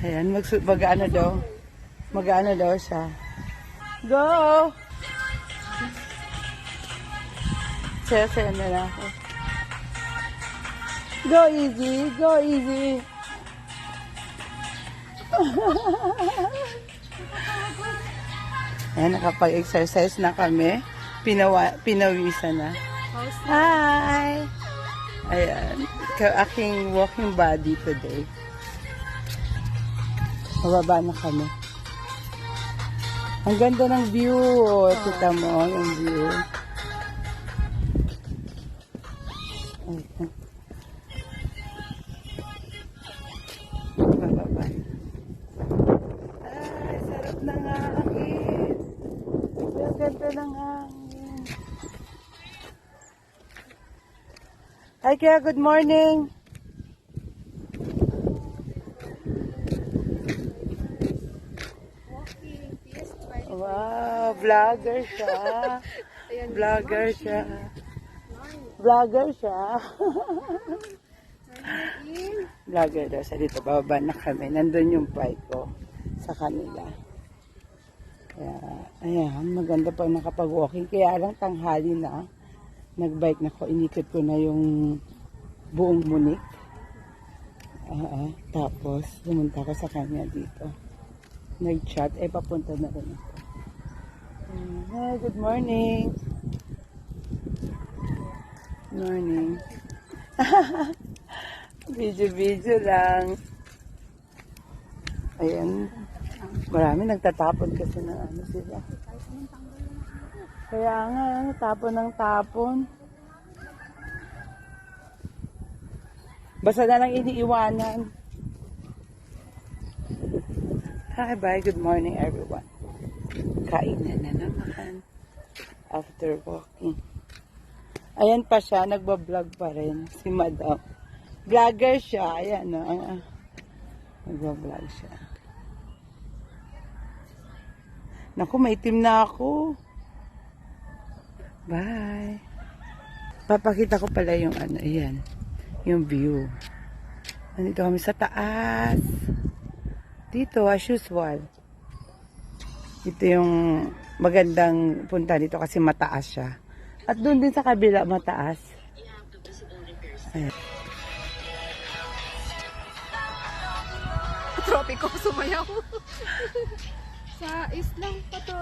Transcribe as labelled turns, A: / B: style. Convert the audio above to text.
A: Ayan, mag, mag ano daw. Mag ano daw siya. Go! Saya-saya na lang ako. Go easy, go easy. Ayan, nakapag-exercise na kami. Pinawa, pinawisan na. Hi! Ayan, aking walking body today. Mababa na kami. Ang ganda ng view. Oh, Kita mo yung view. Ayan. Bababa. Ay, sarap ng hangin. Ang ganda ng hangin. Hi, Kaya. Good morning. Wow, vlogger siya. vlogger siya. Vlogger siya. vlogger daw sa dito. Bababa na kami. Nandun yung bike ko sa kanila. Kaya, ayan, maganda pa nakapag-walking. Kaya lang tanghali na. Nagbike na ko. Inikot ko na yung buong Munich. Ah, ah. tapos, pumunta ko sa kanya dito. Nag-chat. Eh, papunta na rin ako. Hi, good morning. Morning. Video-video lang. Ayan. Marami nagtatapon kasi ng ano sila. Kaya nga, tapon ng tapon. Basta na lang iniiwanan. Hi, bye. Good morning, everyone. Kain na na naman. After walking. Ayan pa siya, nagbablog pa rin. Si Madam. Vlogger siya. Ayan, no. Nagbablog siya. Naku, may team na ako. Bye. Papakita ko pala yung ano, ayan. Yung view. Nandito kami sa taas. Dito, as usual. Ito yung magandang punta dito kasi mataas siya. At doon din sa kabila, mataas. Ayan.
B: Tropiko, sumayaw. sa islang pa to.